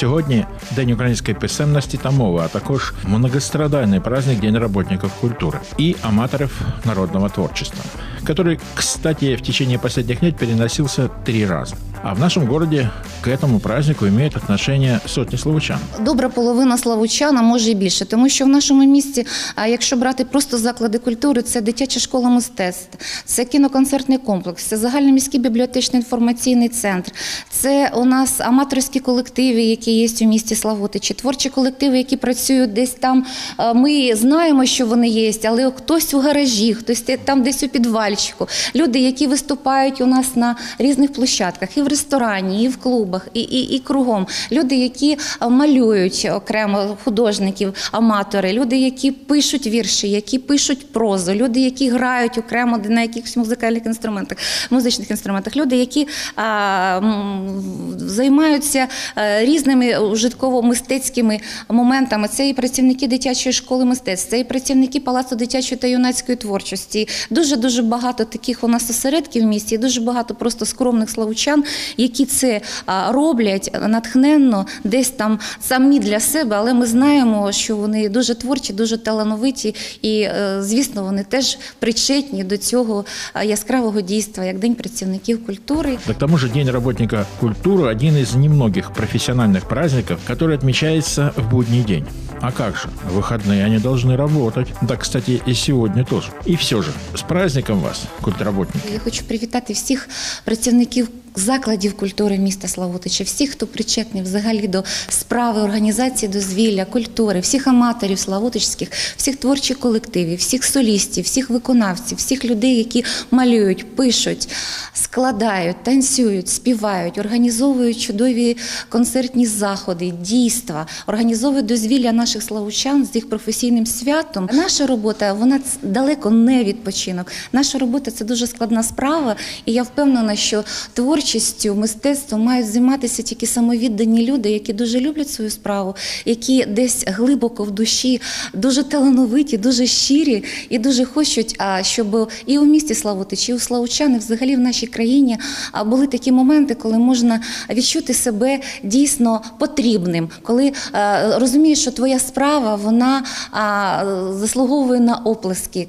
Сьогодні День української писемності та мови, а також многострадальний праздник День работников культури і аматорів народного творчества, который, кстати, в течение последних лет переносился три раза. А в нашем городе к этому празднику имеют отношение сотни словучан. Добра половина славучан, а може і більше, тому що в нашому місті, якщо брати просто заклади культури, це дитяча школа мистецтв, це кіноконцертний комплекс, це загальноміський бібліотечний інформаційний центр, це у нас аматорські колективи, які є у місті Славутичі, творчі колективи, які працюють десь там. Е, Ми знаємо, що вони є, але хтось у гаражі, хтось там десь у підвальчику. Люди, які виступають у нас на різних площадках, і в ресторані, і в клубах, і, і, і кругом. Люди, які е, малюють окремо художників, аматори, люди, які пишуть вірші, які пишуть прозу, люди, які грають окремо на якихось музикальних інструментах, музичних інструментах, люди, які а, займаються е, різними ужитково-мистецькими моментами. Це і працівники дитячої школи мистецтв, це і працівники палацу дитячої та юнацької творчості. Дуже дуже багато таких у нас осередків в місті, і дуже багато просто скромних славучан, які це а, роблять натхненно, десь там самі для себе, але ми знаємо, що вони дуже творчі, дуже талановиті, і е, звісно, вони теж причетні до цього а, яскравого дійства, як День працівників культури. Да к тому же День работника культуры – один из немногих профессиональных праздников, который отмечается в будний день. А как же? В выходные они должны работать. Да, кстати, и сегодня тоже. И все же, с праздником вас, Культработники. Я хочу привітати всіх працівників закладів культури міста Славутича, всіх, хто причетний взагалі до справи організації дозвілля, культури, всіх аматорів славутичських, всіх творчих колективів, всіх солістів, всіх виконавців, всіх людей, які малюють, пишуть, складають, танцюють, співають, організовують чудові концертні заходи, дійства, організовують дозвілля наших славучан з їх професійним святом. Наша робота вона далеко не відпочинок. Наша робота це дуже складна справа, і я впевнена, що творчістю, мистецтвом мають займатися тільки самовіддані люди, які дуже люблять свою справу, які десь глибоко в душі дуже талановиті, дуже щирі і дуже хочуть, щоб і у місті Славутич, і у Славучани, взагалі в нашій країні були такі моменти, коли можна відчути себе дійсно потрібним, коли е, розумієш, що твоя справа вона заслуговує на оплески.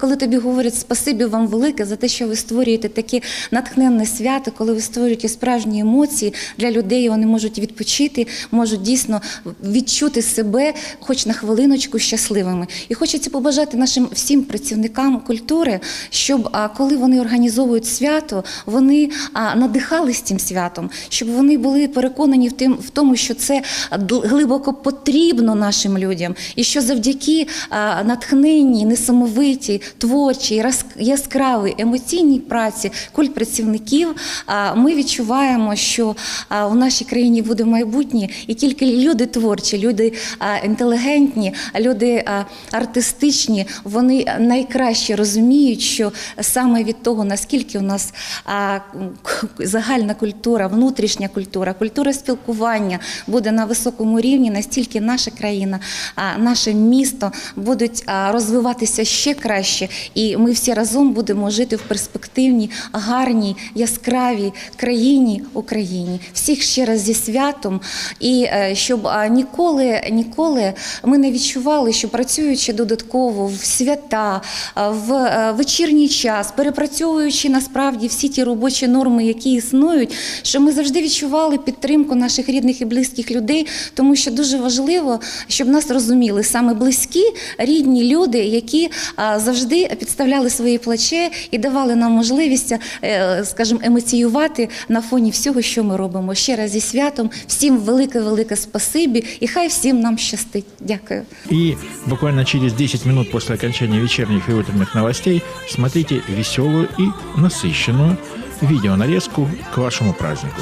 Коли тобі говорять спасибі вам велике за те, що ви створюєте таке натхненне свято, коли ви створюєте справжні емоції для людей, вони можуть відпочити, можуть дійсно відчути себе, хоч на хвилиночку, щасливими. І хочеться побажати нашим всім працівникам культури, щоб коли вони організовують свято, вони надихались цим святом, щоб вони були переконані в тим в тому, що це глибоко потрібно нашим людям, і що завдяки а, натхненній, несамовитій, творчій, яскравій, емоційній праці культ працівників, ми відчуваємо, що в нашій країні буде майбутнє, і тільки люди творчі, люди інтелігентні, люди артистичні, вони найкраще розуміють, що саме від того, наскільки у нас загальна культура, внутрішня культура, культура спілкування буде на високому рівні, настільки наша країна, наше місто будуть розвиватися ще краще, і ми всі разом будемо жити в перспективній, гарній, яскравій країні Україні. Всіх ще раз зі святом, і е, щоб ніколи, ніколи ми не відчували, що працюючи додатково в свята, в е, вечірній час, перепрацьовуючи насправді всі ті робочі норми, які існують, що ми завжди відчували підтримку наших рідних і близьких людей, тому що дуже важливо, щоб нас розуміли саме близькі, рідні люди, які завжди підставляли свої плече і давали нам можливість, е, скажімо, емоціювати на фоні всього, що ми робимо. Ще раз зі святом, всім велике-велике спасибі, і хай всім нам щастить. Дякую. І буквально через 10 минут після окончання вечірніх і утренних новостей смотрите веселу і насищену відеонарізку к вашому празднику.